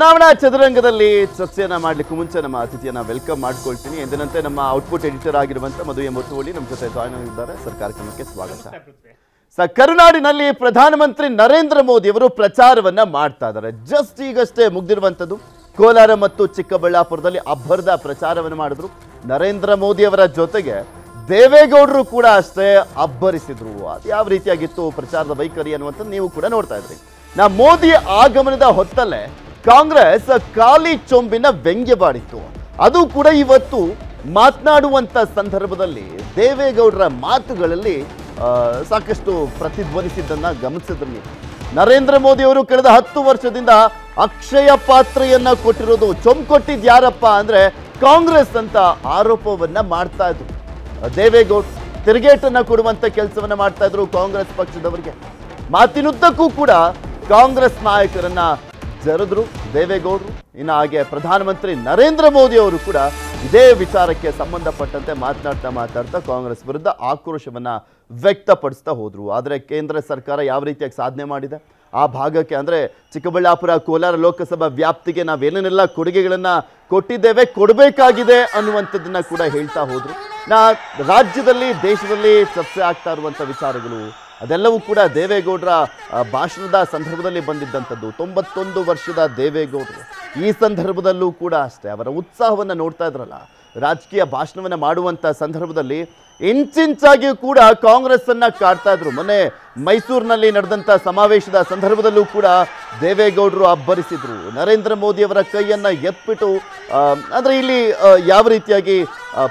ಚುನಾವಣಾ ಚದುರಂಗದಲ್ಲಿ ಸಸ್ಯನ ಮಾಡಲಿಕ್ಕೂ ಮುಂಚೆ ನಮ್ಮ ಅತಿಥಿಯನ್ನ ವೆಲ್ಕಮ್ ಮಾಡ್ಕೊಳ್ತೀನಿ. ಎಂದಿನಂತೆ ನಮ್ಮ ಔಟ್ಪುಟ್ ಎಡಿಟರ್ ಆಗಿರುವಂಥ ಮಧು ಎಂ ಮುತ್ತುವಳ್ಳಿ ನಮ್ಮ ಜೊತೆ ಜಾಯ್ನ್ ಆಗಿದ್ದಾರೆ. ಸರ್ ಕಾರ್ಯಕ್ರಮಕ್ಕೆ ಸ್ವಾಗತ. ಸರ್ ಕರುನಾಡಿನಲ್ಲಿ ಪ್ರಧಾನಮಂತ್ರಿ ನರೇಂದ್ರ ಮೋದಿ ಅವರು ಪ್ರಚಾರವನ್ನ ಮಾಡ್ತಾ ಇದ್ದಾರೆ. ಜಸ್ಟ್ ಈಗಷ್ಟೇ ಮುಗ್ದಿರುವಂತದ್ದು ಕೋಲಾರ ಮತ್ತು ಚಿಕ್ಕಬಳ್ಳಾಪುರದಲ್ಲಿ ಅಬ್ಬರದ ಪ್ರಚಾರವನ್ನು ಮಾಡಿದ್ರು. ನರೇಂದ್ರ ಮೋದಿ ಅವರ ಜೊತೆಗೆ ದೇವೇಗೌಡರು ಕೂಡ ಅಷ್ಟೇ ಅಬ್ಬರಿಸಿದ್ರು. ಅದು ಯಾವ ರೀತಿಯಾಗಿತ್ತು ಪ್ರಚಾರದ ವೈಖರಿ ಅನ್ನುವಂಥದ್ದು ನೀವು ಕೂಡ ನೋಡ್ತಾ ಇದ್ರಿ. ನಾ ಮೋದಿ ಆಗಮನದ ಹೊತ್ತಲ್ಲೇ ಕಾಂಗ್ರೆಸ್ ಖಾಲಿ ಚೊಂಬಿನ ವ್ಯಂಗ್ಯವಾಡಿತ್ತು. ಅದು ಕೂಡ ಇವತ್ತು ಮಾತನಾಡುವಂತ ಸಂದರ್ಭದಲ್ಲಿ ದೇವೇಗೌಡರ ಮಾತುಗಳಲ್ಲಿ ಸಾಕಷ್ಟು ಪ್ರತಿಧ್ವನಿಸಿದ್ದನ್ನ ಗಮನಿಸಿದ್ರು. ನರೇಂದ್ರ ಮೋದಿ ಅವರು ಕಳೆದ ಹತ್ತು ವರ್ಷದಿಂದ ಅಕ್ಷಯ ಪಾತ್ರೆಯನ್ನ ಕೊಟ್ಟಿರೋದು ಚೊಂಕೊಟ್ಟಿದ್ದು ಕೊಟ್ಟಿದ್ ಯಾರಪ್ಪ ಅಂದ್ರೆ ಕಾಂಗ್ರೆಸ್ ಅಂತ ಆರೋಪವನ್ನ ಮಾಡ್ತಾ ಇದ್ರು. ದೇವೇಗೌಡ ತಿರುಗೇಟನ್ನ ಕೊಡುವಂತ ಕೆಲಸವನ್ನ ಮಾಡ್ತಾ ಇದ್ರು ಕಾಂಗ್ರೆಸ್ ಪಕ್ಷದವರಿಗೆ. ಮಾತಿನುದ್ದಕ್ಕೂ ಕೂಡ ಕಾಂಗ್ರೆಸ್ ನಾಯಕರನ್ನ ಜರದ್ರು ದೇವೇಗೌಡರು, ಇನ್ನು ಹಾಗೆ ಪ್ರಧಾನಮಂತ್ರಿ ನರೇಂದ್ರ ಮೋದಿ ಅವರು ಕೂಡ ಇದೇ ವಿಚಾರಕ್ಕೆ ಸಂಬಂಧಪಟ್ಟಂತೆ ಮಾತನಾಡ್ತಾ ಮಾತಾಡ್ತಾ ಕಾಂಗ್ರೆಸ್ ವಿರುದ್ಧ ಆಕ್ರೋಶವನ್ನು ವ್ಯಕ್ತಪಡಿಸ್ತಾ ಹೋದರು. ಆದರೆ ಕೇಂದ್ರ ಸರ್ಕಾರ ಯಾವ ರೀತಿಯಾಗಿ ಸಾಧನೆ ಮಾಡಿದೆ? ಆ ಭಾಗಕ್ಕೆ ಅಂದರೆ ಚಿಕ್ಕಬಳ್ಳಾಪುರ, ಕೋಲಾರ ಲೋಕಸಭಾ ವ್ಯಾಪ್ತಿಗೆ ನಾವೇನೇನೆಲ್ಲ ಕೊಡುಗೆಗಳನ್ನು ಕೊಟ್ಟಿದ್ದೇವೆ, ಕೊಡಬೇಕಾಗಿದೆ ಅನ್ನುವಂಥದ್ದನ್ನು ಕೂಡ ಹೇಳ್ತಾ ಹೋದರು. ನಾ ರಾಜ್ಯದಲ್ಲಿ, ದೇಶದಲ್ಲಿ ಚರ್ಚೆ ಆಗ್ತಾ ಇರುವಂಥ ವಿಚಾರಗಳು ಅದೆಲ್ಲವೂ ಕೂಡ ದೇವೇಗೌಡರ ಭಾಷಣದ ಸಂದರ್ಭದಲ್ಲಿ ಬಂದಿದ್ದಂಥದ್ದು. ತೊಂಬತ್ತೊಂದು ವರ್ಷದ ದೇವೇಗೌಡರು. ಈ ಸಂದರ್ಭದಲ್ಲೂ ಕೂಡ ಅಷ್ಟೇ, ಅವರ ಉತ್ಸಾಹವನ್ನು ನೋಡ್ತಾ ಇದ್ರಲ್ಲ. ರಾಜಕೀಯ ಭಾಷಣವನ್ನು ಮಾಡುವಂಥ ಸಂದರ್ಭದಲ್ಲಿ ಇಂಚಿಂಚಾಗಿಯೂ ಕೂಡ ಕಾಂಗ್ರೆಸ್ ಅನ್ನ ಕಾಡ್ತಾ ಇದ್ರು. ಮೊನ್ನೆ ಮೈಸೂರಿನಲ್ಲಿ ನಡೆದಂಥ ಸಮಾವೇಶದ ಸಂದರ್ಭದಲ್ಲೂ ಕೂಡ ದೇವೇಗೌಡರು ಅಬ್ಬರಿಸಿದ್ರು. ನರೇಂದ್ರ ಮೋದಿ ಅವರ ಕೈಯನ್ನ ಎತ್ಬಿಟ್ಟು ಅಂದ್ರೆ ಇಲ್ಲಿ ಯಾವ ರೀತಿಯಾಗಿ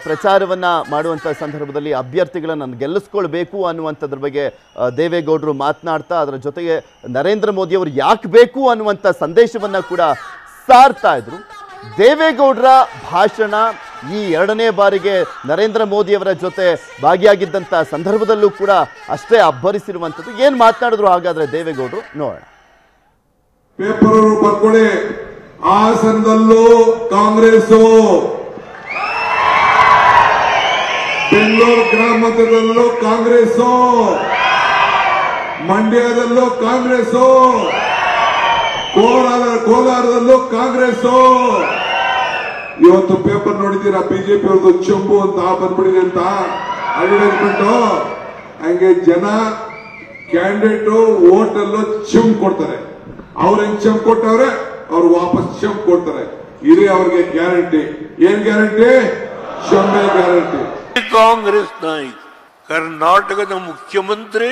ಪ್ರಚಾರವನ್ನು ಮಾಡುವಂಥ ಸಂದರ್ಭದಲ್ಲಿ ಅಭ್ಯರ್ಥಿಗಳನ್ನ ಗೆಲ್ಲಿಸ್ಕೊಳ್ಬೇಕು ಅನ್ನುವಂಥದ್ರ ಬಗ್ಗೆ ದೇವೇಗೌಡರು ಮಾತನಾಡ್ತಾ ಅದರ ಜೊತೆಗೆ ನರೇಂದ್ರ ಮೋದಿ ಅವರು ಯಾಕೆ ಬೇಕು ಅನ್ನುವಂಥ ಸಂದೇಶವನ್ನ ಕೂಡ ಸಾರ್ತಾ ಇದ್ರು. ದೇವೇಗೌಡರ ಭಾಷಣ ಈ ಎರಡನೇ ಬಾರಿಗೆ ನರೇಂದ್ರ ಮೋದಿ ಅವರ ಜೊತೆ ಭಾಗಿಯಾಗಿದ್ದಂಥ ಸಂದರ್ಭದಲ್ಲೂ ಕೂಡ ಅಷ್ಟೇ ಅಬ್ಬರಿಸಿರುವಂಥದ್ದು. ಏನು ಮಾತನಾಡಿದ್ರು ಹಾಗಾದ್ರೆ ದೇವೇಗೌಡರು? ನೋಡೋಣ. ಪೇಪರ್ ಹಾಸನದಲ್ಲೂ ಕಾಂಗ್ರೆಸ್ ಬೆಂಗಳೂರು ಗ್ರಾಮಾಂತರದಲ್ಲೂ ಕಾಂಗ್ರೆಸ್ ಮಂಡ್ಯದಲ್ಲೂ ಕಾಂಗ್ರೆಸ್ ಕೋಲಾರ ಕೋಲಾರದಲ್ಲೂ ಕಾಂಗ್ರೆಸ್ ಇವತ್ತು ಪೇಪರ್ ನೋಡಿದೀರಾ ಬಿಜೆಪಿ ಅವ್ರದ್ದು ಚಂಬು ಅಂತ ಬಂದ್ಬಿಟ್ಟಿದೆ ಅಂತ? ಅಡ್ವರ್ಟೈಸ್ಮೆಂಟ್ ಹಂಗೆ ಜನ ಕ್ಯಾಂಡಿಡೇಟ್ ಓಟಲ್ಲೂ ಚಂಪ್ ಕೊಡ್ತಾರೆ. ಅವ್ರ ಹೆಂಗ್ ಚಂಪ್ ಕೊಟ್ಟವ್ರೆ? ಅವ್ರು ವಾಪಸ್ ಚಂಪ್ ಕೊಡ್ತಾರೆ. ಇದೇ ಅವ್ರಿಗೆ ಗ್ಯಾರಂಟಿ ಏನ್ ಗ್ಯಾರಂಟಿ ಚಂಬೆ ಗ್ಯಾರಂಟಿ ಕಾಂಗ್ರೆಸ್ ನಾಯಕ ಕರ್ನಾಟಕದ ಮುಖ್ಯಮಂತ್ರಿ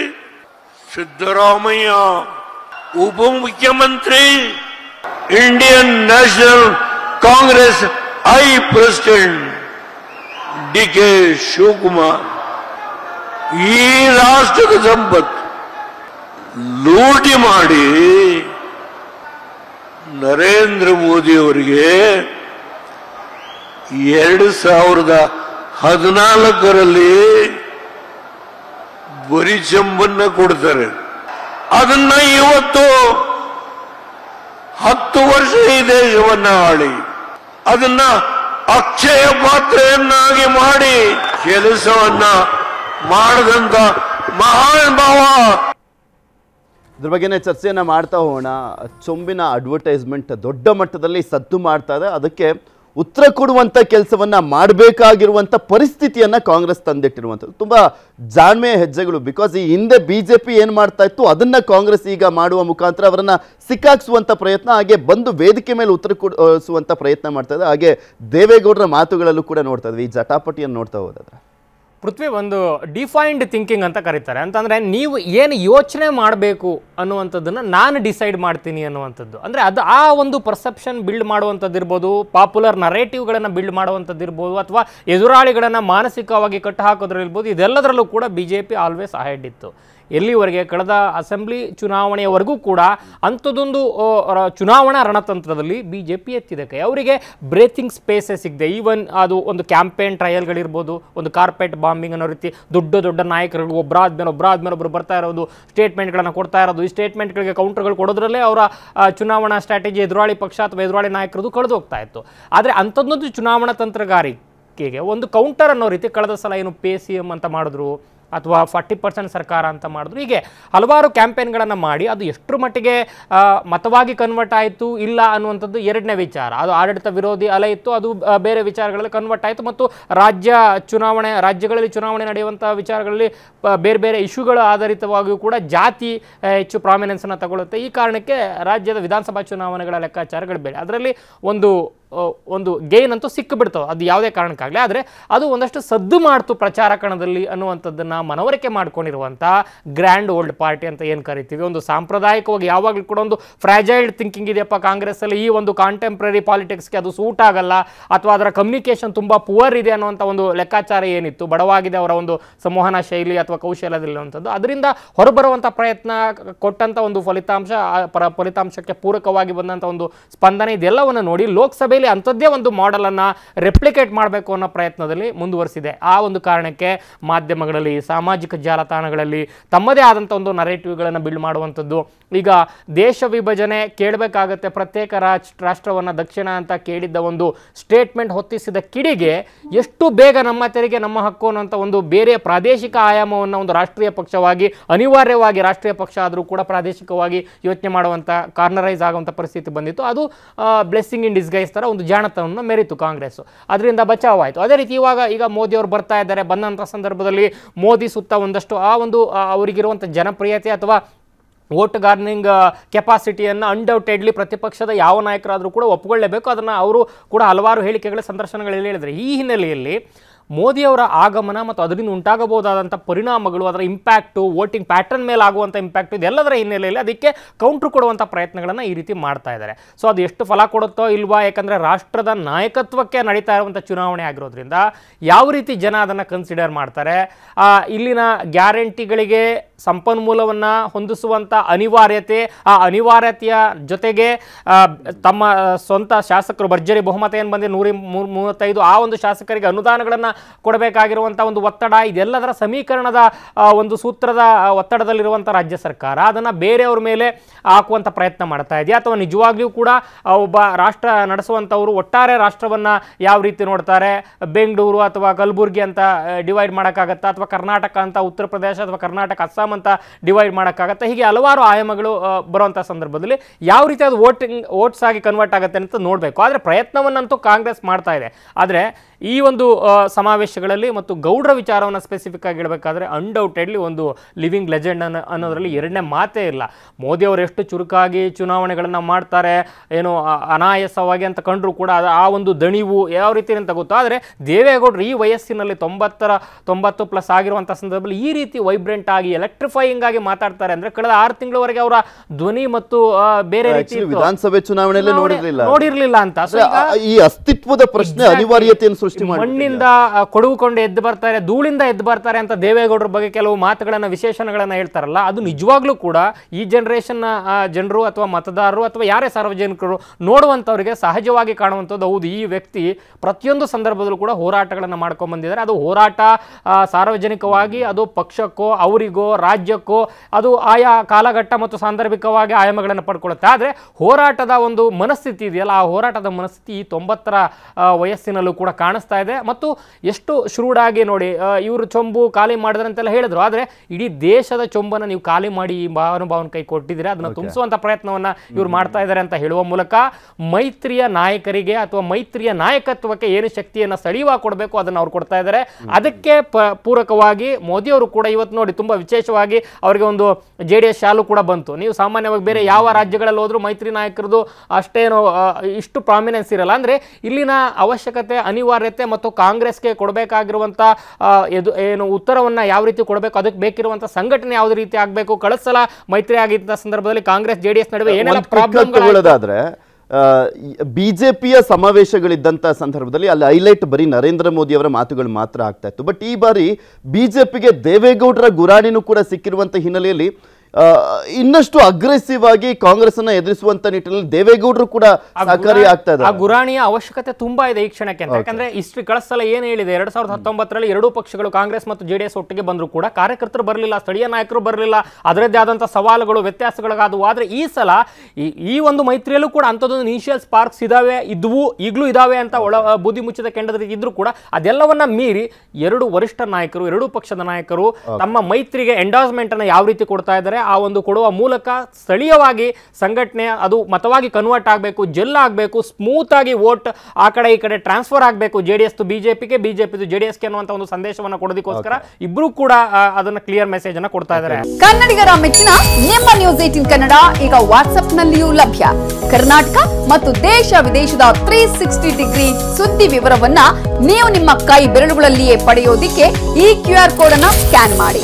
ಸಿದ್ದರಾಮಯ್ಯ, ಉಪಮುಖ್ಯಮಂತ್ರಿ Indian National Congress I president D K Shivakumar ಈ ರಾಷ್ಟ್ರದ ಸಂಪತ್ತು ಲೂಟಿ ಮಾಡಿ ನರೇಂದ್ರ ಮೋದಿ ಅವರಿಗೆ ಎರಡು ಸಾವಿರದ ಹದಿನಾಲ್ಕರಲ್ಲಿ ಬರಿ ಚೆಂಬನ್ನ ಕೊಡ್ತಾರೆ. ಅದನ್ನ ಇವತ್ತು ಹತ್ತು ವರ್ಷ ಈ ದೇಶವನ್ನ ಆಳಿ. ಅದನ್ನ ಅಕ್ಷಯ ಪಾತ್ರೆಯನ್ನಾಗಿ ಮಾಡಿ ಕೆಲಸವನ್ನ ಮಾಡದಂತ ಮಹಾನ್ ಭಾವ. ಇದ್ರ ಬಗ್ಗೆನೇ ಚರ್ಚೆಯನ್ನ ಮಾಡ್ತಾ ಹೋಗೋಣ. ಚೊಂಬಿನ ಅಡ್ವರ್ಟೈಸ್ಮೆಂಟ್ ದೊಡ್ಡ ಮಟ್ಟದಲ್ಲಿ ಸದ್ದು ಮಾಡ್ತಾ ಇದೆ. ಅದಕ್ಕೆ ಉತ್ತರ ಕೊಡುವಂಥ ಕೆಲಸವನ್ನು ಮಾಡಬೇಕಾಗಿರುವಂಥ ಪರಿಸ್ಥಿತಿಯನ್ನು ಕಾಂಗ್ರೆಸ್ ತಂದಿಟ್ಟಿರುವಂಥದ್ದು. ತುಂಬ ಜಾಣ್ಮೆಯ ಹೆಜ್ಜೆಗಳು. ಬಿಕಾಸ್ ಈ ಹಿಂದೆ ಬಿ ಜೆ ಪಿ ಏನು ಮಾಡ್ತಾ ಇತ್ತು, ಅದನ್ನು ಕಾಂಗ್ರೆಸ್ ಈಗ ಮಾಡುವ ಮುಖಾಂತರ ಅವರನ್ನು ಸಿಕ್ಕಾಕ್ಸುವಂಥ ಪ್ರಯತ್ನ, ಹಾಗೆ ಬಂದು ವೇದಿಕೆ ಮೇಲೆ ಉತ್ತರ ಕೊಡಿಸುವಂಥ ಪ್ರಯತ್ನ ಮಾಡ್ತಾ ಇದೆ ಹಾಗೆ ದೇವೇಗೌಡರ ಮಾತುಗಳಲ್ಲೂ ಕೂಡ ನೋಡ್ತಾ ಇದ್ವಿ. ಈ ಜಟಾಪಟಿಯನ್ನು ನೋಡ್ತಾ ಹೋದಾದ್ರೆ. ಪೃಥ್ವಿ ಒಂದು ಡಿಫೈನ್ಡ್ ಥಿಂಕಿಂಗ್ ಅಂತ ಕರೀತಾರೆ. ಅಂತಂದರೆ ನೀವು ಏನು ಯೋಚನೆ ಮಾಡಬೇಕು ಅನ್ನುವಂಥದ್ದನ್ನು ನಾನು ಡಿಸೈಡ್ ಮಾಡ್ತೀನಿ ಅನ್ನುವಂಥದ್ದು. ಅಂದರೆ ಅದು ಆ ಒಂದು ಪರ್ಸೆಪ್ಷನ್ ಬಿಲ್ಡ್ ಮಾಡುವಂಥದ್ದು ಇರ್ಬೋದು ಪಾಪ್ಯುಲರ್ ನರೇಟಿವ್ಗಳನ್ನು ಬಿಲ್ಡ್ ಮಾಡುವಂಥದ್ದು ಇರ್ಬೋದು, ಅಥವಾ ಎದುರಾಳಿಗಳನ್ನು ಮಾನಸಿಕವಾಗಿ ಕಟ್ಟು ಹಾಕೋದ್ರಿರ್ಬೋದು ಇದೆಲ್ಲದರಲ್ಲೂ ಕೂಡ B J P always ahead ಇತ್ತು. ಎಲ್ಲಿವರೆಗೆ? ಕಳೆದ ಅಸೆಂಬ್ಲಿ ಚುನಾವಣೆಯವರೆಗೂ ಕೂಡ ಅಂಥದ್ದೊಂದು ಚುನಾವಣಾ ರಣತಂತ್ರದಲ್ಲಿ ಬಿ ಜೆ ಪಿ ಎತ್ತಿದೆ ಕೈ. ಅವರಿಗೆ ಬ್ರೇತಿಂಗ್ ಸ್ಪೇಸೇ ಸಿಗದೆ. ಈವನ್ ಅದು ಒಂದು ಕ್ಯಾಂಪೇನ್ ಟ್ರಯಲ್ಗಳಿರ್ಬೋದು ಒಂದು ಕಾರ್ಪೆಟ್ ಬಾಂಬಿಂಗ್ ಅನ್ನೋ ರೀತಿ ದೊಡ್ಡ ದೊಡ್ಡ ನಾಯಕರುಗಳು ಒಬ್ಬರಾದ್ಮೇಲೆ ಒಬ್ಬರಾದ್ಮೇಲೆ ಒಬ್ಬರು ಬರ್ತಾ ಇರೋದು ಸ್ಟೇಟ್ಮೆಂಟ್ಗಳನ್ನು ಕೊಡ್ತಾ ಇರೋದು, ಈ ಸ್ಟೇಟ್ಮೆಂಟ್ಗಳಿಗೆ ಕೌಂಟರ್ಗಳು ಕೊಡೋದ್ರಲ್ಲೇ ಅವರ ಚುನಾವಣಾ ಸ್ಟ್ರಾಟಜಿ ಎದುರಾಳಿ ಪಕ್ಷ ಅಥವಾ ಎದುರಾಳಿ ನಾಯಕರದು ಕಳೆದು ಹೋಗ್ತಾ ಇತ್ತು. ಆದರೆ ಅಂಥದ್ದೊಂದು ಚುನಾವಣಾ ತಂತ್ರಗಾರಿಕೆಗೆ ಒಂದು ಕೌಂಟರ್ ಅನ್ನೋ ರೀತಿ ಕಳೆದ ಸಲ ಏನು ಪೇ ಸಿ ಎಂ ಅಂತ ಮಾಡಿದ್ರು ಅಥವಾ ಫಾರ್ಟಿ ಪರ್ಸೆಂಟ್ ಸರ್ಕಾರ ಅಂತ ಮಾಡಿದ್ರು. ಹೀಗೆ ಹಲವಾರು ಕ್ಯಾಂಪೇನ್ಗಳನ್ನು ಮಾಡಿ ಅದು ಎಷ್ಟರ ಮಟ್ಟಿಗೆ ಮತವಾಗಿ ಕನ್ವರ್ಟ್ ಆಯಿತು, ಇಲ್ಲ ಅನ್ನುವಂಥದ್ದು ಎರಡನೇ ವಿಚಾರ. ಅದು ಆಡಳಿತ ವಿರೋಧಿ ಅಲೆ ಇತ್ತು, ಅದು ಬೇರೆ ವಿಚಾರಗಳಲ್ಲಿ ಕನ್ವರ್ಟ್ ಆಯಿತು ಮತ್ತು ರಾಜ್ಯ ಚುನಾವಣೆ, ರಾಜ್ಯಗಳಲ್ಲಿ ಚುನಾವಣೆ ನಡೆಯುವಂಥ ವಿಚಾರಗಳಲ್ಲಿ ಬೇರೆ ಬೇರೆ ಇಶ್ಯೂಗಳ ಆಧಾರಿತವಾಗಿಯೂ ಕೂಡ ಜಾತಿ ಹೆಚ್ಚು ಪ್ರಾಮಿನೆನ್ಸನ್ನು ತಗೊಳ್ಳುತ್ತೆ. ಈ ಕಾರಣಕ್ಕೆ ರಾಜ್ಯದ ವಿಧಾನಸಭಾ ಚುನಾವಣೆಗಳ ಲೆಕ್ಕಾಚಾರಗಳು ಬೇರೆ. ಅದರಲ್ಲಿ ಒಂದು ಒಂದು ಗೇನ್ ಅಂತೂ ಸಿಕ್ಕಿಬಿಡ್ತವೆ. ಅದು ಯಾವುದೇ ಕಾರಣಕ್ಕಾಗಲಿ. ಆದರೆ ಅದು ಒಂದಷ್ಟು ಸದ್ದು ಮಾಡ್ತು ಪ್ರಚಾರ ಕಣದಲ್ಲಿ ಅನ್ನುವಂಥದ್ದನ್ನು ಮನವರಿಕೆ ಮಾಡ್ಕೊಂಡಿರುವಂಥ ಗ್ರ್ಯಾಂಡ್ ಓಲ್ಡ್ ಪಾರ್ಟಿ ಅಂತ ಏನು ಕರಿತೀವಿ? ಒಂದು ಸಾಂಪ್ರದಾಯಿಕವಾಗಿ ಯಾವಾಗಲೂ ಕೂಡ ಒಂದು ಫ್ರ್ಯಾಜೈಲ್ಡ್ ಥಿಂಕಿಂಗ್ ಇದೆಯಪ್ಪ ಕಾಂಗ್ರೆಸ್ಸಲ್ಲಿ. ಈ ಒಂದು ಕಾಂಟೆಂಪ್ರರಿ ಪಾಲಿಟಿಕ್ಸ್ಗೆ ಅದು ಸೂಟ್ ಆಗಲ್ಲ. ಅಥವಾ ಅದರ ಕಮ್ಯುನಿಕೇಷನ್ ತುಂಬ ಪುವರ್ ಇದೆ ಅನ್ನುವಂಥ ಒಂದು ಲೆಕ್ಕಾಚಾರ ಏನಿತ್ತು? ಬಡವಾಗಿದೆ ಅವರ ಒಂದು ಸಂವಹನ ಶೈಲಿ ಅಥವಾ ಕೌಶಲ್ಯದಲ್ಲಿರುವಂಥದ್ದು ಅದರಿಂದ ಹೊರಬರುವಂಥ ಪ್ರಯತ್ನ ಕೊಟ್ಟಂಥ ಒಂದು ಫಲಿತಾಂಶ ಫಲಿತಾಂಶಕ್ಕೆ ಪೂರಕವಾಗಿ ಬಂದಂಥ ಒಂದು ಸ್ಪಂದನೆ ಇದೆಲ್ಲವನ್ನು ನೋಡಿ ಲೋಕಸಭೆಯಲ್ಲಿ ಅಂಥದ್ದೇ ಒಂದು ಮಾಡೆಲನ್ನು ರೆಪ್ಲಿಕೇಟ್ ಮಾಡಬೇಕು ಅನ್ನೋ ಪ್ರಯತ್ನದಲ್ಲಿ ಮುಂದುವರಿಸಿದೆ. ಆ ಒಂದು ಕಾರಣಕ್ಕೆ ಮಾಧ್ಯಮಗಳಲ್ಲಿ, ಸಾಮಾಜಿಕ ಜಾಲತಾಣಗಳಲ್ಲಿ ತಮ್ಮದೇ ಆದಂಥ ಒಂದು ನರೇಟಿವ್ಗಳನ್ನು ಬಿಲ್ಡ್ ಮಾಡುವಂಥದ್ದು. ಈಗ ದೇಶ ವಿಭಜನೆ ಕೇಳಬೇಕಾಗತ್ತೆ. ಪ್ರತ್ಯೇಕ ರಾಷ್ಟ್ರವನ್ನು ದಕ್ಷಿಣ ಅಂತ ಕೇಳಿದ್ದ ಒಂದು ಸ್ಟೇಟ್ಮೆಂಟ್ ಹೊತ್ತಿಸಿದ ಕಿಡಿಗೆ ಎಷ್ಟು ಬೇಗ ನಮ್ಮ ತೆರಿಗೆ, ನಮ್ಮ ಹಕ್ಕು ಅನ್ನೋಂಥ ಒಂದು ಬೇರೆ ಪ್ರಾದೇಶಿಕ ಆಯಾಮವನ್ನು ಒಂದು ರಾಷ್ಟ್ರೀಯ ಪಕ್ಷವಾಗಿ, ಅನಿವಾರ್ಯವಾಗಿ ರಾಷ್ಟ್ರೀಯ ಪಕ್ಷ ಆದರೂ ಕೂಡ ಪ್ರಾದೇಶಿಕವಾಗಿ ಯೋಚನೆ ಮಾಡುವಂಥ ಕಾರ್ನರೈಸ್ ಆಗುವಂಥ ಪರಿಸ್ಥಿತಿ ಬಂದಿತ್ತು. ಅದು ಬ್ಲೆಸ್ಸಿಂಗ್ ಇನ್ ಡಿಸ್ಗೈಸ್ ಥರ ಒಂದು ಜಾಣತನವನ್ನು ಮೆರಿತು ಕಾಂಗ್ರೆಸ್ ಅದರಿಂದ ಬಚಾವಾಯಿತು. ಅದೇ ರೀತಿ ಇವಾಗ ಈಗ ಮೋದಿ ಅವರು ಬರ್ತಾ ಇದ್ದಾರೆ. ಬಂದಂಥ ಸಂದರ್ಭದಲ್ಲಿ ಮೋದಿ ಸುತ್ತ ಒಂದಷ್ಟು ಆ ಒಂದು ಅವರಿಗಿರುವಂಥ ಜನಪ್ರಿಯತೆ ಅಥವಾ ವೋಟ್ ಗಾರ್ನಿಂಗ್ ಕೆಪಾಸಿಟಿಯನ್ನು ಅನ್ಡೌಟೆಡ್ಲಿ ಪ್ರತಿಪಕ್ಷದ ಯಾವ ನಾಯಕರಾದರೂ ಕೂಡ ಒಪ್ಪಿಕೊಳ್ಳಲೇಬೇಕು ಅದನ್ನು ಅವರು ಕೂಡ ಹಲವಾರು ಹೇಳಿಕೆಗಳ, ಸಂದರ್ಶನಗಳಲ್ಲಿ ಹೇಳಿದರೆ ಈ ಹಿನ್ನೆಲೆಯಲ್ಲಿ ಮೋದಿಯವರ ಆಗಮನ ಮತ್ತು ಅದರಿಂದ ಉಂಟಾಗಬಹುದಾದಂಥ ಪರಿಣಾಮಗಳು, ಅದರ ಇಂಪ್ಯಾಕ್ಟು ವೋಟಿಂಗ್ ಪ್ಯಾಟರ್ನ್ ಮೇಲೆ ಆಗುವಂಥ ಇಂಪ್ಯಾಕ್ಟು ಇದೆಲ್ಲದರ ಹಿನ್ನೆಲೆಯಲ್ಲಿ ಅದಕ್ಕೆ ಕೌಂಟ್ರ್ ಕೊಡುವಂಥ ಪ್ರಯತ್ನಗಳನ್ನು ಈ ರೀತಿ ಮಾಡ್ತಾ ಇದ್ದಾರೆ. ಸೊ ಅದು ಎಷ್ಟು ಫಲ ಕೊಡುತ್ತೋ ಇಲ್ವಾ ಯಾಕಂದರೆ ರಾಷ್ಟ್ರದ ನಾಯಕತ್ವಕ್ಕೆ ನಡೀತಾ ಇರುವಂಥ ಚುನಾವಣೆ ಆಗಿರೋದ್ರಿಂದ ಯಾವ ರೀತಿ ಜನ ಅದನ್ನು ಕನ್ಸಿಡರ್ ಮಾಡ್ತಾರೆ ಇಲ್ಲಿನ ಗ್ಯಾರಂಟಿಗಳಿಗೆ ಸಂಪನ್ಮೂಲವನ್ನು ಹೊಂದಿಸುವಂಥ ಅನಿವಾರ್ಯತೆ, ಆ ಅನಿವಾರ್ಯತೆಯ ಜೊತೆಗೆ ತಮ್ಮ ಸ್ವಂತ ಶಾಸಕರು ಭರ್ಜರಿ ಬಹುಮತ ಏನು ಬಂದಿದೆ ನೂರ ಮೂವತ್ತೈದು ಆ ಒಂದು ಶಾಸಕರಿಗೆ ಅನುದಾನಗಳನ್ನು ಕೊಡಬೇಕಾಗಿರುವಂಥ ಒಂದು ಒತ್ತಡ, ಇದೆಲ್ಲದರ ಸಮೀಕರಣದ ಒಂದು ಸೂತ್ರದ ಒತ್ತಡದಲ್ಲಿರುವಂಥ ರಾಜ್ಯ ಸರ್ಕಾರ. ಅದನ್ನು ಬೇರೆಯವ್ರ ಮೇಲೆ ಹಾಕುವಂಥ ಪ್ರಯತ್ನ ಮಾಡ್ತಾ ಇದೆಯಾ? ಅಥವಾ ನಿಜವಾಗ್ಲೂ ಕೂಡ ಒಬ್ಬ ರಾಷ್ಟ್ರ ನಡೆಸುವಂಥವರು ಒಟ್ಟಾರೆ ರಾಷ್ಟ್ರವನ್ನು ಯಾವ ರೀತಿ ನೋಡ್ತಾರೆ? ಬೆಂಗಳೂರು ಅಥವಾ ಕಲಬುರ್ಗಿ ಅಂತ ಡಿವೈಡ್ ಮಾಡೋಕ್ಕಾಗತ್ತಾ? ಅಥವಾ ಕರ್ನಾಟಕ ಅಂತ ಉತ್ತರ ಪ್ರದೇಶ ಅಥವಾ ಕರ್ನಾಟಕ ಅಸ್ಸಾಂ ಅಂತ ಡಿವೈಡ್ ಮಾಡೋಕ್ಕಾಗತ್ತೆ. ಹೀಗೆ ಹಲವಾರು ಆಯಾಮಗಳು ಬರುವಂಥ ಸಂದರ್ಭದಲ್ಲಿ ಯಾವ ರೀತಿ ಅದು ವೋಟಿಂಗ್ ವೋಟ್ಸ್ ಆಗಿ ಕನ್ವರ್ಟ್ ಆಗುತ್ತೆ ಅಂತ ನೋಡಬೇಕು. ಆದರೆ ಪ್ರಯತ್ನವನ್ನಂತೂ ಕಾಂಗ್ರೆಸ್ ಮಾಡ್ತಾ ಇದೆ. ಆದರೆ ಈ ಒಂದು ಸಮಾವೇಶಗಳಲ್ಲಿ ಮತ್ತು ಗೌಡ್ರ ವಿಚಾರವನ್ನು ಸ್ಪೆಸಿಫಿಕ್ ಆಗಿ ಹೇಳಬೇಕಾದ್ರೆ ಅನ್ಡೌಟೆಡ್ಲಿ ಒಂದು ಲಿವಿಂಗ್ ಲೆಜೆಂಡ್ ಅನ್ನೋ, ಅನ್ನೋದರಲ್ಲಿ ಎರಡನೇ ಮಾತೇ ಇಲ್ಲ. ಮೋದಿ ಅವರು ಎಷ್ಟು ಚುರುಕಾಗಿ ಚುನಾವಣೆಗಳನ್ನು ಮಾಡ್ತಾರೆ, ಏನು ಅನಾಯಾಸವಾಗಿ ಅಂತ ಕಂಡರೂ ಕೂಡ ಆ ಒಂದು ದಣಿವು ಯಾವ ರೀತಿ ಅಂತ ಗೊತ್ತು. ಆದರೆ ದೇವೇಗೌಡರು ಈ ವಯಸ್ಸಿನಲ್ಲಿ ತೊಂಬತ್ತರ, ತೊಂಬತ್ತು ಪ್ಲಸ್ ಆಗಿರುವಂಥ ಸಂದರ್ಭದಲ್ಲಿ ಈ ರೀತಿ ವೈಬ್ರೆಂಟ್ ಆಗಿ ಎಲೆಕ್ಟ್ರಿಫೈಯಿಂಗ್ ಆಗಿ ಮಾತಾಡ್ತಾರೆ ಅಂದ್ರೆ ಕಳೆದ ಆರು ತಿಂಗಳವರೆಗೆ ಅವರ ಧ್ವನಿ ಮತ್ತು ಬೇರೆ ರೀತಿ ವಿಧಾನಸಭೆ ಚುನಾವಣೆಯಲ್ಲಿ ನೋಡಿರಲಿಲ್ಲ. ನೋಡಿರಲಿಲ್ಲ ಅಂತ. ಈ ಅಸ್ತಿತ್ವದ ಪ್ರಶ್ನೆ ಅನಿವಾರ್ಯತೆಯನ್ನು ಸೃಷ್ಟಿ ಮಾಡಿ ಮಣ್ಣಿಂದ ಕೊಡವುಕೊಂಡು ಎದ್ದು ಬರ್ತಾರೆ ಧೂಳಿಂದ ಎದ್ದು ಬರ್ತಾರೆ ಅಂತ ದೇವೇಗೌಡರ ಬಗ್ಗೆ ಕೆಲವು ಮಾತುಗಳನ್ನ ವಿಶೇಷಣಗಳನ್ನ ಹೇಳ್ತಾರಲ್ಲ ಅದು ನಿಜವಾಗ್ಲೂ ಕೂಡ ಈ ಜನರೇಷನ್ ಜನರು ಅಥವಾ ಮತದಾರರು ಅಥವಾ ಯಾರೇ ಸಾರ್ವಜನಿಕರು ನೋಡುವಂತವರಿಗೆ ಸಹಜವಾಗಿ ಕಾಣುವಂಥದ್ದು ಹೌದು. ಈ ವ್ಯಕ್ತಿ ಪ್ರತಿಯೊಂದು ಸಂದರ್ಭದಲ್ಲೂ ಕೂಡ ಹೋರಾಟಗಳನ್ನು ಮಾಡ್ಕೊಂಡ್ ಬಂದಿದ್ದಾರೆ. ಅದು ಹೋರಾಟ ಸಾರ್ವಜನಿಕವಾಗಿ ಅದು ಪಕ್ಷಕ್ಕೋ ಅವರಿಗೋ ರಾಜ್ಯಕ್ಕೋ ಅದು ಆಯಾ ಕಾಲಘಟ್ಟ ಮತ್ತು ಸಾಂದರ್ಭಿಕವಾಗಿ ಆಯಾಮಗಳನ್ನು ಪಡ್ಕೊಳ್ಳುತ್ತೆ. ಆದರೆ ಹೋರಾಟದ ಒಂದು ಮನಸ್ಥಿತಿ ಇದೆಯಲ್ಲ ಆ ಹೋರಾಟದ ಮನಸ್ಥಿತಿ ಈ ತೊಂಬತ್ತರ ವಯಸ್ಸಿನಲ್ಲೂ ಕೂಡ ಕಾಣಿಸ್ತಾ ಇದೆ. ಮತ್ತು ಎಷ್ಟು ಶ್ರೂಡಾಗಿ ನೋಡಿ ಇವರು ಚೊಂಬು ಖಾಲಿ ಮಾಡಿದ್ರೆ ಅಂತೆಲ್ಲ ಹೇಳಿದ್ರು. ಆದರೆ ಇಡೀ ದೇಶದ ಚೊಂಬನ್ನು ನೀವು ಖಾಲಿ ಮಾಡಿ ಈ ಮಹಾನುಭಾವನ ಕೈ ಕೊಟ್ಟಿದ್ದೀರಾ ಅದನ್ನು ತುಂಬಿಸುವಂಥ ಪ್ರಯತ್ನವನ್ನು ಇವ್ರು ಮಾಡ್ತಾ ಇದ್ದಾರೆ ಅಂತ ಹೇಳುವ ಮೂಲಕ ಮೈತ್ರಿಯ ನಾಯಕರಿಗೆ ಅಥವಾ ಮೈತ್ರಿಯ ನಾಯಕತ್ವಕ್ಕೆ ಏನು ಶಕ್ತಿಯನ್ನು ಸಡಿವಾಗಿ ಕೊಡಬೇಕು ಅದನ್ನು ಅವ್ರು ಕೊಡ್ತಾ ಇದ್ದಾರೆ ಅದಕ್ಕೆ ಪ ಪೂರಕವಾಗಿ ಮೋದಿಯವರು ಕೂಡ ಇವತ್ತು ನೋಡಿ ತುಂಬ ವಿಶೇಷವಾಗಿ ಅವರಿಗೆ ಒಂದು ಜೆ ಡಿ ಎಸ್ ಶಾಲು ಕೂಡ ಬಂತು. ನೀವು ಸಾಮಾನ್ಯವಾಗಿ ಬೇರೆ ಯಾವ ರಾಜ್ಯಗಳಲ್ಲಿ ಹೋದರೂ ಮೈತ್ರಿ ನಾಯಕರದು ಅಷ್ಟೇನು ಇಷ್ಟು ಪ್ರಾಮಿನೆನ್ಸ್ ಇರಲ್ಲ. ಅಂದರೆ ಇಲ್ಲಿನ ಅವಶ್ಯಕತೆ ಅನಿವಾರ್ಯತೆ ಮತ್ತು ಕಾಂಗ್ರೆಸ್ಗೆ ಕೊಡಬೇಕಾಗಿರುವಂಥ ಎದು ಏನು ಉತ್ತರವನ್ನು ಯಾವ ರೀತಿ ಕೊಡಬೇಕು ಅದಕ್ಕೆ ಬೇಕಿರುವಂಥ ಸಂಘಟನೆ ಯಾವ ರೀತಿ ಆಗಬೇಕು ಕಳಿಸಲ ಸಲ ಮೈತ್ರಿ ಆಗಿದ್ದ ಸಂದರ್ಭದಲ್ಲಿ ಕಾಂಗ್ರೆಸ್ ಜೆ ಡಿ ಎಸ್ ನಡುವೆ ಏನೆಲ್ಲ ಒಂದು quick ಜೆ ಪಿಯ ಸಮಾವೇಶಗಳಿದ್ದಂಥ ಸಂದರ್ಭದಲ್ಲಿ ಅಲ್ಲಿ ಹೈಲೈಟ್ ಬರೀ ನರೇಂದ್ರ ಮೋದಿ ಅವರ ಮಾತುಗಳು ಮಾತ್ರ ಆಗ್ತಾ ಇತ್ತು. ಬಟ್ ಈ ಬಾರಿ ಬಿಜೆಪಿಗೆ ದೇವೇಗೌಡರ ಗುರಾಣಿನೂ ಕೂಡ ಸಿಕ್ಕಿರುವಂಥ ಹಿನ್ನೆಲೆಯಲ್ಲಿ ಇನ್ನಷ್ಟು ಅಗ್ರೆಸಿವ್ ಆಗಿ ಕಾಂಗ್ರೆಸ್ ಅನ್ನ ಎದುರಿಸುವಂತ ನಿಟ್ಟಿನಲ್ಲಿ ದೇವೇಗೌಡರು ಕೂಡ ಸಹಕಾರಿ ಆಗ್ತಾ ಆ ಗುರಾಣಿಯ ಅವಶ್ಯಕತೆ ತುಂಬಾ ಇದೆ ಈ ಕ್ಷಣಕ್ಕೆ ಅಂತ. ಯಾಕಂದ್ರೆ ಇಷ್ಟು ಕಳಸಲ ಏನ್ ಹೇಳಿದೆ? ಎರಡ್ ಸಾವಿರದ ಹತ್ತೊಂಬತ್ತರಲ್ಲಿ ಎರಡೂ ಪಕ್ಷಗಳು ಕಾಂಗ್ರೆಸ್ ಮತ್ತು ಜೆಡಿಎಸ್ ಒಟ್ಟಿಗೆ ಬಂದ್ರು ಕೂಡ ಕಾರ್ಯಕರ್ತರು ಬರಲಿಲ್ಲ ಸ್ಥಳೀಯ ನಾಯಕರು ಬರಲಿಲ್ಲ ಅದರದ್ದೇ ಆದಂತ ಸವಾಲುಗಳು ವ್ಯತ್ಯಾಸಗಳಾದವು. ಆದ್ರೆ ಈ ಸಲ ಈ- ಈ ಒಂದು ಮೈತ್ರಿಯಲ್ಲೂ ಕೂಡ ಅಂತದೊಂದು ಇನಿಷಿಯಲ್ ಸ್ಪಾರ್ಕ್ಸ್ ಇದಾವೆ ಇದ್ವು ಈಗಲೂ ಇದಾವೆ ಅಂತ ಒಳ ಬುದ್ಧಿ ಮುಚ್ಚಿದ ಕೆಂಡದ ಇದ್ರೂ ಕೂಡ ಅದೆಲ್ಲವನ್ನ ಮೀರಿ ಎರಡು ವರಿಷ್ಠ ನಾಯಕರು ಎರಡೂ ಪಕ್ಷದ ನಾಯಕರು ತಮ್ಮ ಮೈತ್ರಿಗೆ ಎಂಡಾಸ್ಮೆಂಟ್ ಅನ್ನ ಯಾವ ರೀತಿ ಕೊಡ್ತಾ ಇದ್ದಾರೆ? ಆ ಒಂದು ಕೊಡುವ ಮೂಲಕ ಸ್ಥಳೀಯವಾಗಿ ಸಂಘಟನೆ ಅದು ಮತವಾಗಿ ಕನ್ವರ್ಟ್ ಆಗಬೇಕು ಜೆಲ್ ಆಗಬೇಕು ಸ್ಮೂತ್ ಆಗಿ ವೋಟ್ ಆ ಕಡೆ ಈ ಕಡೆ ಟ್ರಾನ್ಸ್ಫರ್ ಆಗಬೇಕು. ಜೆ ಡಿ ಎಸ್ ಬಿಜೆಪಿಗೆ ಬಿಜೆಪಿ ಜೆ ಡಿ ಎಸ್ಗೆ ಅನ್ನುವಂಥ ಒಂದು ಸಂದೇಶವನ್ನು ಕೊಡೋದಕ್ಕೋಸ್ಕರ ಇಬ್ರು ಕೂಡ ಅದನ್ನ ಕ್ಲಿಯರ್ ಮೆಸೇಜ್ ಅನ್ನ ಕೊಡ್ತಾ ಇದ್ದಾರೆ ಕನ್ನಡಿಗರ ಮೆಚ್ಚಿನ ನಿಮ್ಮ ನ್ಯೂಸ್ ಏಟಿನ್ ಕನ್ನಡ ಈಗ ವಾಟ್ಸ್ಆಪ್ನಲ್ಲಿಯೂ ಲಭ್ಯ. ಕರ್ನಾಟಕ ಮತ್ತು ದೇಶ ವಿದೇಶದ ತ್ರೀ ಸಿಕ್ಸ್ಟಿ ಡಿಗ್ರಿ ಸುದ್ದಿ ವಿವರವನ್ನ ನೀವು ನಿಮ್ಮ ಕೈ ಬೆರಳುಗಳಲ್ಲಿಯೇ ಪಡೆಯೋದಿಕ್ಕೆ ಈ ಕ್ಯೂ ಆರ್ ಕೋಡ್ ಅನ್ನ ಸ್ಕ್ಯಾನ್ ಮಾಡಿ.